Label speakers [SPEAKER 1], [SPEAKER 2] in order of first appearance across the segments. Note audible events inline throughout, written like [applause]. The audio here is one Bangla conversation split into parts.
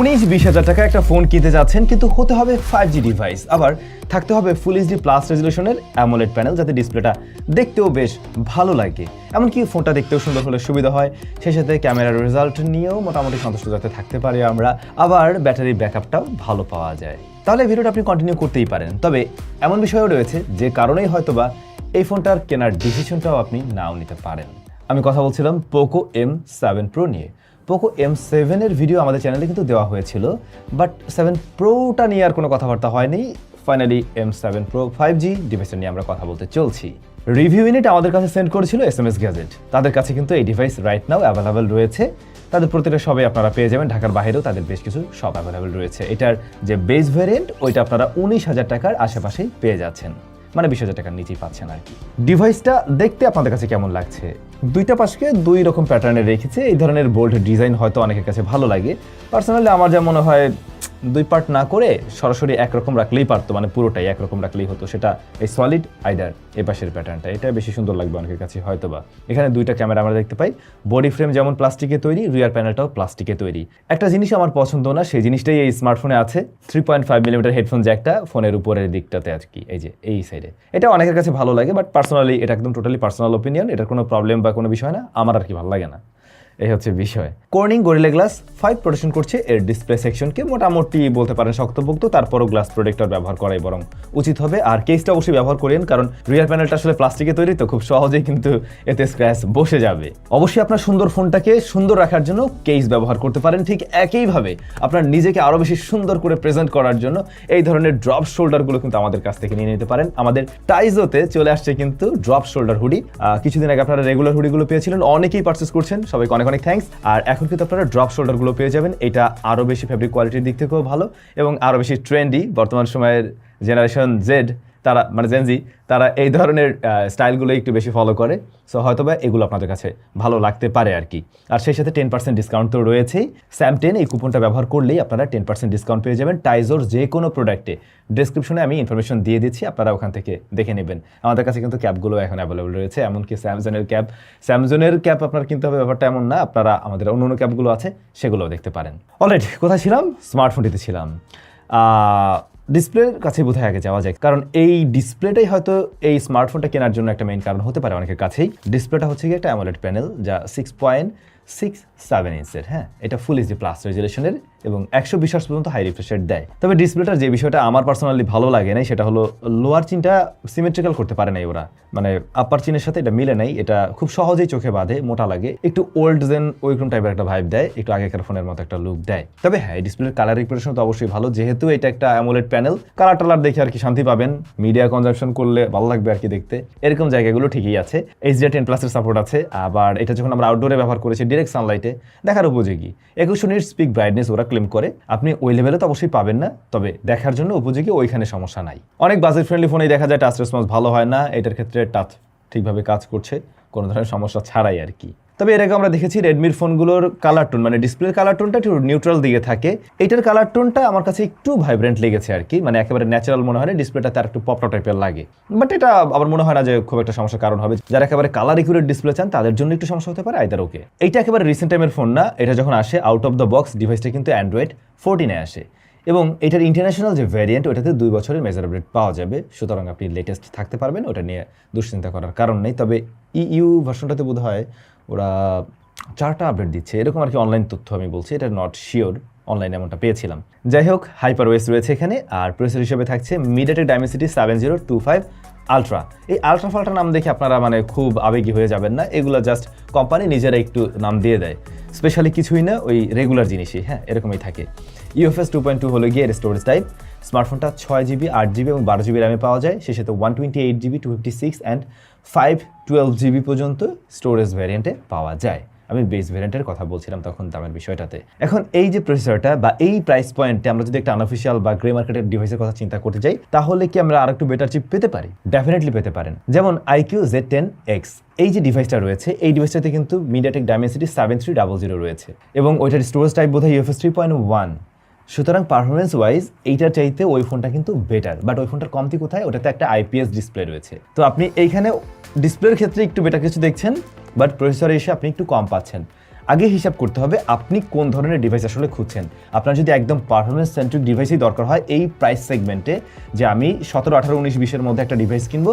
[SPEAKER 1] উনিশ বিশ হাজার টাকা একটা ফোন কিনতে যাচ্ছেন, কিন্তু হতে হবে ফাইভ জি ডিভাইস আবার থাকতে হবে ফুল এইচডি প্লাস রেজলিউশনের অ্যামোলেড প্যানেল যাতে ডিসপ্লেটা দেখতেও বেশ ভালো লাগে। এমনকি ফোনটা দেখতেও সুন্দর হলে সুবিধা হয়। সেই সাথে ক্যামেরার রেজাল্ট নিয়েও মোটামুটি সন্তুষ্ট যাতে থাকতে পারি আমরা। আবার ব্যাটারি ব্যাকআপটাও ভালো পাওয়া যায়। তাহলে ভিডিওটা আপনি কন্টিনিউ করতেই পারেন। তবে এমন বিষয়ও রয়েছে যে কারণেই হয়তোবা এই ফোনটার কেনার ডিসিশনটাও আপনি নাও নিতে পারেন। আমি কথা বলছিলাম পোকো এম সেভেন প্রো নিয়ে। পোকো এম সেভেনের ভিডিও আমাদের চ্যানেলে কিন্তু দেওয়া হয়েছিল বাট সেভেন প্রোটা নিয়ে আর কোনো কথাবার্তা হয়নি। Finally M seven pro five G ডিভাইসটা নিয়ে আমরা কথা বলতে চলছি। রিভিউ ইউনিট আমাদের কাছে সেন্ড করেছিল এস এম এস গ্যাজেট তাদের কাছে কিন্তু এই ডিভাইস রাইট নাও অ্যাভেলেবেল রয়েছে। তাদের প্রতিটা সবে আপনারা পেয়ে যাবেন। ঢাকার বাইরেও তাদের বেশ কিছু সব অ্যাভেলেবেল রয়েছে। এটার যে বেস ভ্যারিয়েন্ট ওইটা আপনারা উনিশ হাজার টাকার আশেপাশেই পেয়ে যাচ্ছেন। মানে বিশ হাজার টাকার নিচেই পাচ্ছেন আর কি। ডিভাইসটা দেখতে আপনাদের কাছে কেমন লাগছে? দুইটা পাশকে দুই রকম প্যাটার্নে রেখেছে। এই ধরনের বোল্ড ডিজাইন হয়তো অনেকের কাছে ভালো লাগে। পার্সোনালি আমার যা মনে হয় দুই পার্ট না করে সরাসরি একরকম রাখলেই পারতো মানে পুরোটাই একরকম রাখলেই হতো। সেটা এই সলিড আইডার এ পাশের প্যাটার্নটা এটা বেশি সুন্দর লাগবে অনেকের কাছে হয়তো বা এখানে দুইটা ক্যামেরা আমরা দেখতে পাই। বডি ফ্রেম যেমন প্লাস্টিকে তৈরি রিয়ার প্যানেলটাও প্লাস্টিকে তৈরি। একটা জিনিস আমার পছন্দ না, সেই জিনিসটাই এই স্মার্টফোনে আছে। Three point five millimetre headphone জ্যাকটা ফোনের উপরের দিকটাতে আর কি, এই যে, এই সাইডে এটা অনেকের কাছে ভালো লাগে বাট পার্সোনালি এটা একদম টোটালি পার্সোনাল ওপিনিয়ন এটার কোনো প্রবলেম বা কোনো বিষয় না, আমার আর কি ভালো লাগে না। এই হচ্ছে বিষয়। Corning Gorilla glass five protection করছে, এর ডিসপ্লে সেকশনকে মোটামুটি বলতে পারেন শক্তপোক্ত, তারপরও গ্লাস প্রোটেক্টর ব্যবহার করাই বরং উচিত হবে। আর কেসটা অবশ্যই ব্যবহার করেন কারণ রিয়ার প্যানেলটা আসলে প্লাস্টিকে তৈরি, তো খুব সহজেই কিন্তু এতে স্ক্র্যাচ বসে যাবে। অবশ্যই আপনার সুন্দর ফোনটাকে সুন্দর রাখার জন্য কেস ব্যবহার করতে পারেন ঠিক একইভাবে আপনার নিজেকে আরও বেশি সুন্দর করে প্রেজেন্ট করার জন্য এই ধরনের ড্রপ শোল্ডারগুলো কিন্তু আমাদের কাছ থেকে নিয়ে নিতে পারেন। আমাদের টাইজোতে চলে আসছে কিন্তু ড্রপ শোল্ডার হুডি কিছুদিন আগে আপনারা রেগুলার হুডিগুলো পেয়েছিলেন, অনেকেই পারচেস করছেন, সবাইকে অনেক অনেক থ্যাংকস আর এখন কিন্তু আপনারা ড্রপ শোল্ডারগুলো পেয়ে যাবেন। এটা আরও বেশি ফ্যাব্রিক কোয়ালিটির দিক থেকেও ভালো এবং আরও বেশি ট্রেন্ডি বর্তমান সময়ের জেনারেশন জেড তারা মানে জেনজি তারা এই ধরনের স্টাইলগুলো একটু বেশি ফলো করে। সো হয়তো বা এগুলো আপনাদের কাছে ভালো লাগতে পারে আর কি। আর সেই সাথে টেন পার্সেন্ট ডিসকাউন্ট তো রয়েছেই। স্যাম টেন এই কুপনটা ব্যবহার করলেই আপনারা টেন পার্সেন্ট ডিসকাউন্ট পেয়ে যাবেন। টাইজোর যে কোনো প্রোডাক্টে ডিসক্রিপশনে আমি ইনফরমেশন দিয়ে দিচ্ছি, আপনারা ওখান থেকে দেখে নেবেন। আমাদের কাছে কিন্তু ক্যাবগুলো এখন অ্যাভেলেবল রয়েছে, এমনকি স্যামসনের ক্যাব স্যামসনের ক্যাব আপনার কিনতে হবে ব্যাপারটা এমন না, আপনারা আমাদের অন্য অন্য ক্যাবগুলো আছে, সেগুলোও দেখতে পারেন। অলরাইট কোথায় ছিলাম? স্মার্টফোনটিতে ছিলাম। ডিসপ্লের কাছে বোধহয় আগে যাওয়া যায়। কারণ এই ডিসপ্লেটাই হয়তো এই স্মার্টফোনটা কেনার জন্য একটা মেইন কারণ হতে পারে অনেকের কাছেই। ডিসপ্লেটা হচ্ছে গিয়ে একটা অ্যামোলেড প্যানেল যা সিক্স পয়েন্ট সিক্স সেভেন ইঞ্চের হ্যাঁ? এটা ফুল এইচডি প্লাস রেজুলেশনের এবং একশো বিশ পর্যন্ত হাই রিফ্রেশ রেট দেয়। তবে ডিসপ্লেটার যে বিষয়টা আমার পার্সোনালি ভালো লাগে নাই, সেটা হলো লোয়ার চিনটা সিমেট্রিক্যাল করতে পারে নাই ওরা। মানে আপার চিনের সাথে এটা মিলে নাই, এটা খুব সহজেই চোখে বাঁধে, মোটা লাগে, একটু ওল্ড জেন ওইরকম টাইপের একটা ভাইব দেয়, একটু আগেকার ফোনের মতো একটা লুক দেয়। তবে হ্যাঁ ডিসপ্লের কালার রিপ্রেশন তো অবশ্যই ভালো, যেহেতু এটা একটা অ্যামোলেড প্যানেল কালার টালার দেখে আর কি শান্তি পাবেন মিডিয়া কনজামশন করলে ভালো লাগবে আর কি দেখতে। এরকম জায়গাগুলো ঠিকই আছে এইচডিআর টেন প্লাসের সাপোর্ট আছে, আবার এটা যখন আমরা আউটডোরে ব্যবহার করেছি ডিরেক্ট সানলাইটে দেখার উপযোগী। একুশ মিনিট স্পিক ব্রাইটনেস ওরা ক্লেম করে। আপনি ওই লেভেলে তো অবশ্যই পাবেন না, তবে দেখার জন্য উপযোগী ওইখানে সমস্যা নাই। অনেক বাজেট ফ্রেন্ডলি ফোনেই দেখা যায় টাচ রেসপন্স ভালো হয় না, এটার ক্ষেত্রে টাচ ঠিকভাবে কাজ করছে, কোনো ধরনের সমস্যা ছাড়াই আর কি। তবে এর আগে আমরা দেখেছি রেডমির ফোনগুলোর কালার টোন মানে ডিসপ্লের কালার টোনটা একটু নিউট্রাল দিকে থাকে। এটার কালার টোনটা আমার কাছে একটু ভাইব্রেন্ট লেগেছে আর কি মানে একেবারে ন্যাচারাল মনে হয় না ডিসপ্লেটা তার একটু পপটা টাইপের লাগে। বাট এটা আমার মনে হয় না যে খুব একটা সমস্যার কারণ হবে। যারা একেবারে কালার ইকুরেট ডিসপ্লে চান, তাদের জন্য একটু সমস্যা হতে পারে আইদার ওকে এইটা একেবারে রিসেন্ট টাইমের ফোন না, এটা যখন আসে আউট অফ দ্য বক্স ডিভাইসটা কিন্তু অ্যান্ড্রয়েড ফোরটিনে আসে। এবং এটার ইন্টারন্যাশনাল যে ভ্যারিয়েন্ট ওটাতে দুই বছরের মেজার আপডেট পাওয়া যাবে। সুতরাং আপনি লেটেস্ট থাকতে পারবেন, ওটা নিয়ে দুশ্চিন্তা করার কারণ নেই। তবে ইইউ ভার্সনটাতে বোধ হয় ওরা চারটা আপডেট দিচ্ছে। এরকম আর কি অনলাইন তথ্য আমি বলছি, এটা নট শিওর অনলাইনে এমনটা পেয়েছিলাম। যাই হোক হাইপার ওয়েস রয়েছে এখানে, আর প্রসেসর হিসেবে থাকছে MediaTek Dimensity seven zero two five ultra এই আলট্রা ফাল্ট্রা নাম দেখে আপনারা মানে খুব আবেগী হয়ে যাবেন না, এগুলো জাস্ট কোম্পানি নিজেরা একটু নাম দিয়ে দেয়। স্পেশালি কিছুই না, ওই রেগুলার জিনিসই হ্যাঁ এরকমই থাকে। ইউএফএস টু পয়েন্ট টু হলো গিয়ে এর স্টোরেজ টাইপ স্মার্টফোনটা ছয় জিবি আট জিবি এবং বারো জিবি র্যামে পাওয়া যায়। সে সাথে one twenty eight GB two fifty six and five twelve GB পর্যন্ত স্টোরেজ ভ্যারিয়েন্টে পাওয়া যায়। আমি বেস ভ্যারিয়েন্টের কথা বলছিলাম তখন দামের বিষয়টাতে। এখন এই যে প্রসেসরটা বা এই প্রাইস পয়েন্টে আমরা যদি একটা আনঅফিসিয়াল বা গ্রে মার্কেটের ডিভাইসের কথা চিন্তা করতে যাই, তাহলে কি আমরা আরেকটু বেটার চিপ পেতে পারি? ডেফিনেটলি পেতে পারেন। যেমন আইকিউ জেড টেন এক্স এই যে ডিভাইসটা রয়েছে, এই ডিভাইসটাতে কিন্তু MediaTek Dimensity seven three double zero রয়েছে এবং ওইটার স্টোরেজ টাইপ বোধ হয় ইউএফএস থ্রি পয়েন্ট ওয়ান সুতরাং পারফরমেন্স ওয়াইজ এইটার চাইতে ওই ফোনটা কিন্তু বেটার বাট ওই ফোনটার কমতি কোথায়? ওটাতে একটা আইপিএস ডিসপ্লে রয়েছে। তো আপনি এইখানে ডিসপ্লের ক্ষেত্রে একটু বেটার কিছু দেখছেন বাট প্রসেসরে এসে আপনি একটু কম পাচ্ছেন। আগে হিসাব করতে হবে আপনি কোন ধরনের ডিভাইস আসলে খুঁজছেন। আপনার যদি একদম পারফরমেন্স সেন্ট্রিক ডিভাইসই দরকার হয় এই প্রাইস সেগমেন্টে যে আমি সতেরো, আঠারো, উনিশ বিশের মধ্যে একটা ডিভাইস কিনবো,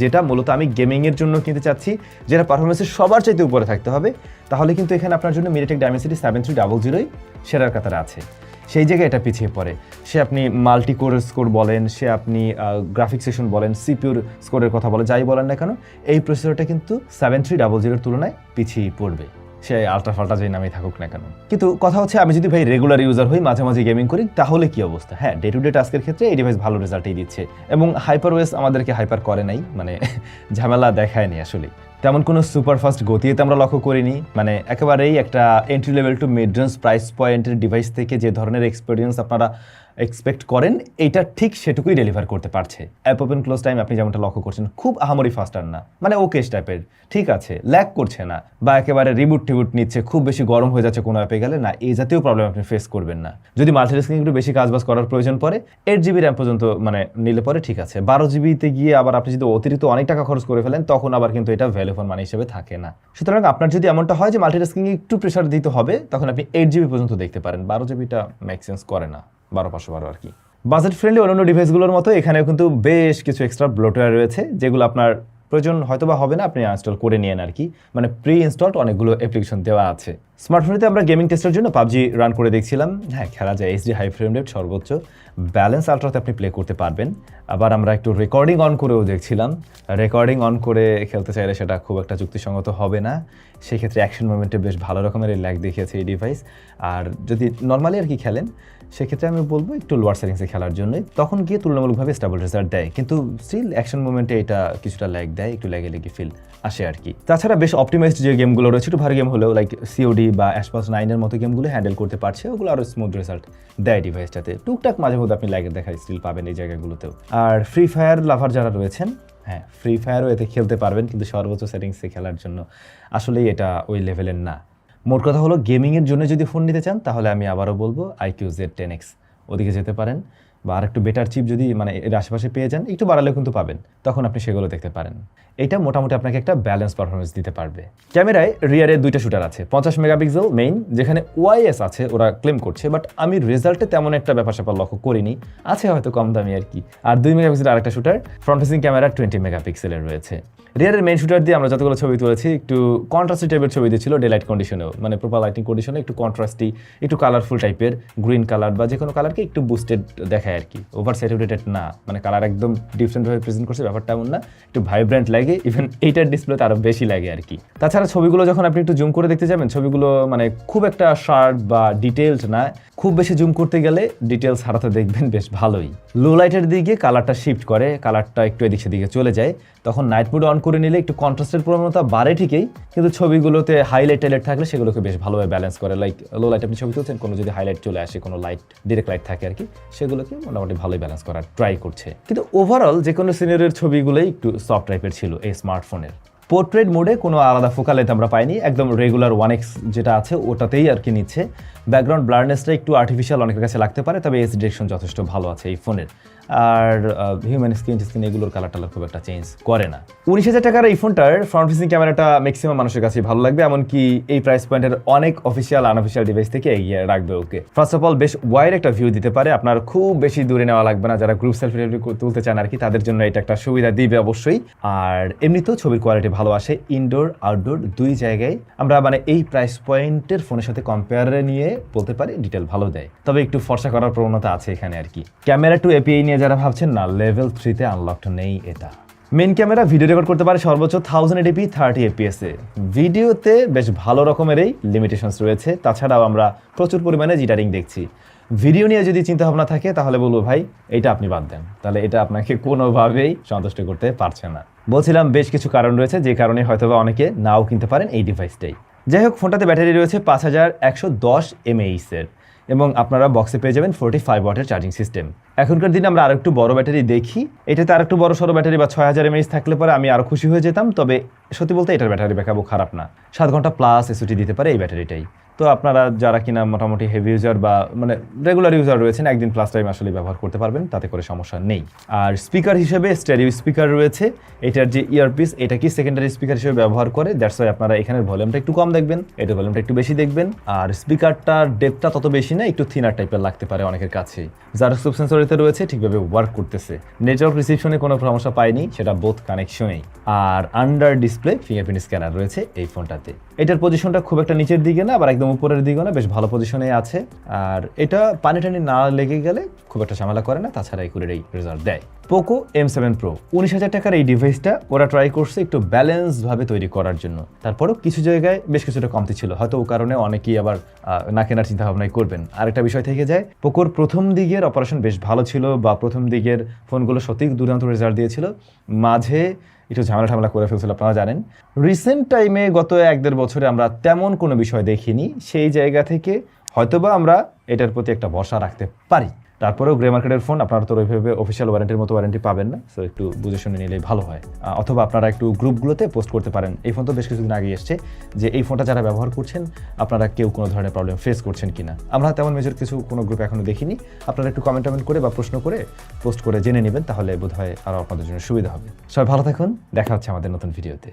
[SPEAKER 1] যেটা মূলত আমি গেমিংয়ের জন্য কিনতে চাচ্ছি, যেটা পারফরমেন্সের সবার চাইতে উপরে থাকতে হবে, তাহলে কিন্তু এখানে আপনার জন্য MediaTek Dimensity seven three double জিরোই সেরার কাতারে আছে। সেই জায়গায় এটা পিছিয়ে পড়ে। সে আপনি মাল্টি কোর স্কোর বলেন, সে আপনি গ্রাফিক সেশন বলেন সিপিউর স্কোরের কথা বলে যাই বলেন না কেন, এই প্রসেসরটা কিন্তু সেভেন থ্রি ডাবল জিরোর তুলনায় পিছিয়ে পড়বে। সে আলট্রা ফাল্টা যেই নামেই থাকুক না কেন। কিন্তু কথা হচ্ছে, আমি যদি ভাই রেগুলার ইউজার হই, মাঝে মাঝে গেমিং করি, তাহলে কি অবস্থা? হ্যাঁ ডে টু ডে টাস্কের ক্ষেত্রে এই ডিভাইস ভালো রেজাল্টই দিচ্ছে। এবং হাইপার ওয়েস আমাদেরকে হাইপার করে নাই মানে [laughs] ঝামেলা দেখায়নি আসলে তেমন কোনো সুপারফাস্ট গতিতে আমরা লক্ষ্য করিনি মানে একেবারেই একটা entry level to mid range price পয়েন্টের ডিভাইস থেকে যে ধরনের এক্সপিরিয়েন্স আপনারা এক্সপেক্ট করেন এইটা ঠিক সেটুকুই ডেলিভার করতে পারছে। অ্যাপ ওপেন ক্লোজ টাইম আপনি যেমনটা লক্ষ্য করছেন, খুব আহামরি ফাস্টার না। মানে ওকেশ টাইপের ঠিক আছে ল্যাক করছে না, বা একেবারে রিবুট টিবুট নিচ্ছে, খুব বেশি গরম হয়ে যাচ্ছে কোনো অ্যাপে গেলে, না, এই জাতীয় প্রবলেম আপনি ফেস করবেন না। যদি মাল্টিটাস্কিং একটু বেশি কাজবাজ করার প্রয়োজন পড়ে এইট জিবি র্যাম পর্যন্ত মানে নিলে পরে ঠিক আছে। বারো জিবিতে গিয়ে আবার আপনি যদি অতিরিক্ত অনেক টাকা খরচ করে ফেলেন, তখন আবার কিন্তু এটা ভ্যালু ফোন মানে হিসেবে থাকে না। সুতরাং আপনার যদি এমনটা হয় যে মাল্টিটাস্কিং একটু প্রেশার দিতে হবে, তখন আপনি এইট জিবি পর্যন্ত দেখতে পারেন। বারো জিবিটা মেক সেন্স করে না। বারো পাঁচশো বারো আর কি। বাজেট ফ্রেন্ডলি অন্যান্য ডিভাইসগুলোর মতো এখানেও কিন্তু বেশ কিছু এক্সট্রা ব্লোটওয়্যার রয়েছে, যেগুলো আপনার প্রয়োজন হয়তো বা হবে না, আপনি ইনস্টল করে নিয়েন আর কি। মানে প্রি ইনস্টলড অনেকগুলো অ্যাপ্লিকেশন দেওয়া আছে। স্মার্টফোনেতে আমরা গেমিং টেস্টের জন্য পাবজি রান করে দেখছিলাম। হ্যাঁ খেলা যায় এইচডি হাই ফ্রেম রেট সর্বোচ্চ। ব্যালেন্স আলট্রাতে আপনি প্লে করতে পারবেন। আবার আমরা একটু রেকর্ডিং অন করেও দেখছিলাম। রেকর্ডিং অন করে খেলতে চাইলে সেটা খুব একটা যুক্তিসঙ্গত হবে না। সেই ক্ষেত্রে অ্যাকশন মুভমেন্টে বেশ ভালো রকমের ল্যাগ দেখিয়েছে এই ডিভাইস আর যদি নর্মালি আর কি খেলেন, সেক্ষেত্রে আমি বলব একটু লোয়ার সেটিংসে খেলার জন্য তখন গিয়ে তুলনামূলকভাবে স্টেবল রেজাল্ট দেয়। কিন্তু স্টিল অ্যাকশন মুভমেন্টে এটা কিছুটা ল্যাগ দেয়, একটু ল্যাগে লেগে ফিল আসে আর কি। তাছাড়া বেশ অপটিমাইজড যে গেমগুলো রয়েছে, একটু ভারী গেম হলেও লাইক সিওডি বা অ্যাশপাস নাইনের মতো গেমগুলো হ্যান্ডেল করতে পারছে, ওগুলো আরও স্মুথ রেজাল্ট দেয় ডিভাইসটাতে টুকটাক মাঝে মধ্যে আপনি ল্যাগের দেখা স্টিল পাবেন এই জায়গাগুলোতেও। আর ফ্রি ফায়ার লাভার যারা রয়েছেন হ্যাঁ ফ্রি ফায়ারও এতে খেলতে পারবেন, কিন্তু সর্বোচ্চ সেটিংসে খেলার জন্য। আসলেই এটা ওই লেভেলের না। মোট কথা হলো গেমিংয়ের জন্য যদি ফোন নিতে চান, তাহলে আমি আবারও বলব আইকিউ জেড টেন এক্স ওদিকে যেতে পারেন। বা আর একটু বেটার চিপ যদি মানে এর আশেপাশে পেয়ে যান, একটু বাড়ালেও কিন্তু পাবেন। তখন আপনি সেগুলো দেখতে পারেন। এটা মোটামুটি আপনাকে একটা ব্যালেন্স পারফরমেন্স দিতে পারবে। ক্যামেরায় রিয়ারে দুইটা শুটার আছে, পঞ্চাশ মেগাপিক্সেল মেইন যেখানে ওয়াইএস আছে, ওরা ক্লেম করছে বাট আমি রেজাল্টে তেমন একটা ব্যাপার স্যাপার লক্ষ্য করিনি। আছে হয়তো কম দামি আর কি। আর দুই মেগাপিক্সেল আরেকটা shooter front facing camera twenty মেগাপিক্সেলের রয়েছে। রিয়ারের মেইন শুটার দিয়ে আমরা যতগুলো ছবি তুলেছি, একটু কন্ট্রাস্টি টাইপের ছবি দিয়েছিল ডে লাইট কন্ডিশনেও মানে প্রপার লাইটিং কন্ডিশনে একটু কন্ট্রাস্টি একটু কালারফুল টাইপের গ্রিন কালার বা যে কোনো কালারকে একটু বুস্টেড দেখায় আর কি। ওভার স্যাচুরেটেড না। মানে কালার একদম ডিফারেন্টভাবে প্রেজেন্ট করছে, ব্যাপারটা এমন না। একটু ভাইব্রেন্ট লাগে ইভেন এইটার ডিসপ্লেতে আরও বেশি লাগে আর কি। তাছাড়া ছবিগুলো যখন আপনি একটু জুম করে দেখতে যাবেন, ছবিগুলো মানে খুব একটা শার্প বা ডিটেলড না। খুব বেশি জুম করতে গেলে ডিটেলস হারাতে দেখবেন বেশ ভালোই। লো লাইটের দিকে কালারটা শিফট করে কালারটা একটু এদিক সেদিকে চলে যায়। তখন নাইট মোড অন করে নিলে একটু কন্ট্রাস্টের প্রবণতা বাড়ে ঠিকই, কিন্তু ছবিগুলোতে হাইলাইট টাইলাইট থাকলে সেগুলোকে বেশ ভালোভাবে ব্যালেন্স করে। লাইক লো লাইট আপনি ছবি তুলছেন, কোনো যদি হাইলাইট চলে আসে, কোনো লাইট ডিরেক্ট লাইট থাকে আর কি, সেগুলোকে মোটামুটি ভালোই ব্যালেন্স করার ট্রাই করছে। কিন্তু ওভারঅল যে কোনো সিনিয়রের ছবিগুলোই একটু সফট টাইপের ছিল এই স্মার্টফোনের পোর্ট্রেট মোডে কোনো আলাদা ফোকালে আমরা পাইনি, একদম রেগুলার ওয়ান এক্স যেটা আছে ওটাতেই আর কি নিচ্ছে। ব্যাকগ্রাউন্ড ব্লারনেসটা একটু আর্টিফিশিয়াল অনেকের কাছে লাগতে পারে, তবে এস ডিরেকশন যথেষ্ট ভালো আছে এই ফোনের আর হিউম্যান স্ক্রিন স্ক্রিন এগুলোর কালার টালার খুব একটা চেঞ্জ করে না। উনিশ হাজার টাকার এই ফোনটার ফ্রন্ট ফেসিং ক্যামেরাটা ম্যাক্সিমাম মানুষের কাছে ভালো লাগবে, এমনকি এই প্রাইস পয়েন্টের অনেক অফিসিয়াল আনঅফিসিয়াল ডিভাইস থেকে এগিয়ে রাখবে ওকে। ফার্স্ট অফ অল বেশ ওয়াইড একটা ভিউ দিতে পারে, আপনার খুব বেশি দূরে নেওয়া লাগবে না, যারা গ্রুপ সেলফি তুলতে চান আর কি, তাদের জন্য এটা একটা সুবিধা দিবে অবশ্যই। আর এমনিতেও ছবির কোয়ালিটি ভালো আসে ইনডোর আউটডোর দুই জায়গায়। আমরা মানে এই প্রাইস পয়েন্টের ফোনের সাথে কম্পেয়ারে নিয়ে বলতে পারি ডিটেল ভালো দেয়। তবে একটু ফর্সা করার প্রবণতা আছে এখানে আর কি। ক্যামেরা টু এপিআই নিয়ে যারা ভাবছেন, না লেভেল থ্রিতে আনলকড নেই এটা। মেন ক্যামেরা ভিডিও রেকর্ড করতে পারে সর্বোচ্চ thousand eighty P thirty FPS এ। ভিডিওতে বেশ ভালো রকমেরই লিমিটেশনস রয়েছে। তাছাড়াও আমরা প্রচুর পরিমাণে জিটারিং দেখছি। ভিডিও নিয়ে যদি চিন্তা ভাবনা থাকে, তাহলে বলব, ভাই, এটা আপনি বাদ দেন। তাহলে এটা আপনাকে কোনোভাবেই সন্তুষ্ট করতে পারছে না। বলছিলাম, বেশ কিছু কারণ রয়েছে, যে কারণে হয়তোবা অনেকে নাও কিনতে পারেন এই ডিভাইসটাই যাই হোক, ফোনটাতে ব্যাটারি রয়েছে পাঁচ হাজার একশো দশ এমএইসের এবং আপনারা বক্সে পেয়ে যাবেন ফোর্টি ফাইভ ওয়াটের চার্জিং সিস্টেম এখনকার দিনে আমরা আরেকটু বড় ব্যাটারি দেখি। এটাতে আরেকটু বড় সড়ো ব্যাটারি বা ছয় হাজার এমএইচ থাকলে পরে আমি আরও খুশি হয়ে যেতাম, তবে সত্যি বলতে এটার ব্যাটারি ব্যাকআপও খারাপ না। সাত ঘণ্টা প্লাস এসওটি দিতে পারে এই ব্যাটারিটাই তো আপনারা যারা কিনা মোটামুটি হেভি ইউজার বা মানে রেগুলার ইউজার রয়েছেন, একদিন প্লাস টাইম আসলে ব্যবহার করতে পারবেন, তাতে করে সমস্যা নেই। আর স্পিকার হিসেবে স্টেরিও স্পিকার রয়েছে, এটার যে ইয়ারপিস এটা কি সেকেন্ডারি স্পিকার হিসেবে ব্যবহার করে? দ্যাটস ওয়াই আপনারা এখানের ভলিউমটা একটু কম দেখবেন, এটার ভলিউমটা একটু বেশি দেখবেন। আর স্পিকারটার ডেপটা তত বেশি না, একটু থিনার টাইপের লাগতে পারে অনেকের কাছেই। যার সেন্সরিতে রয়েছে, ঠিকভাবে ওয়ার্ক করতেছে। নেটওয়ার্ক রিসিপশনে কোনো সমস্যা পায়নি, সেটা বোধ কানেকশনেই আর আন্ডার ডিসপ্লে ফিঙ্গারপ্রিন্ট স্ক্যানার রয়েছে এই ফোনটাতে। এটার পজিশনটা খুব একটা নিচের দিকে না, আবার একদম উপরের দিকে না, বেশ ভালো পজিশনে আছে। আর এটা পানি টানি না লেগে গেলে খুব একটা ঝামেলা করে না, তাছাড়া এই এই রেজাল্ট দেয়। পোকো এম সেভেন প্রো উনিশ হাজার টাকার এই ডিভাইসটা ওরা ট্রাই করছে একটু ব্যালেন্স ভাবে তৈরি করার জন্য। তারপরেও কিছু জায়গায় বেশ কিছুটা কমতি ছিল, হয়তো ও কারণে অনেকেই আবার না কেনার চিন্তা ভাবনাই করবেন। আরেকটা বিষয় থেকে যায় পোকোর প্রথম দিকের অপারেশন বেশ ভালো ছিল বা প্রথম দিকের ফোনগুলো সত্যি দুর্দান্ত রেজাল্ট দিয়েছিল। মাঝে একটু ঝামেলা ঠামেলা করে ফেলছিল, আপনারা জানেন। রিসেন্ট টাইমে গত এক দেড় বছরে আমরা তেমন কোনো বিষয় দেখিনি, সেই জায়গা থেকে হয়তোবা আমরা এটার প্রতি একটা ভরসা রাখতে পারি। তারপরেও গ্রে মার্কেটের ফোন আপনারা তো ওইভাবে অফিসিয়াল ওয়ারেন্টির মতো ওয়ারেন্টি পাবেন না সো একটু বুঝে শুনে নিলেই ভালো হয়। অথবা আপনারা একটু গ্রুপগুলোতে পোস্ট করতে পারেন। এই ফোন তো বেশ কিছুদিন আগে এসছে যে এই ফোনটা যারা ব্যবহার করছেন, আপনারা কেউ কোনো ধরনের প্রবলেম ফেস করছেন কিনা। আমরা তেমন মেজর কিছু কোনো গ্রুপ এখনও দেখিনি। আপনারা একটু কমেন্ট টমেন্ট করে বা প্রশ্ন করে পোস্ট করে জেনে নেবেন, তাহলে বোধহয় আরও আপনাদের জন্য সুবিধা হবে। সবাই ভালো থাকুন, দেখা হচ্ছে আমাদের নতুন ভিডিওতে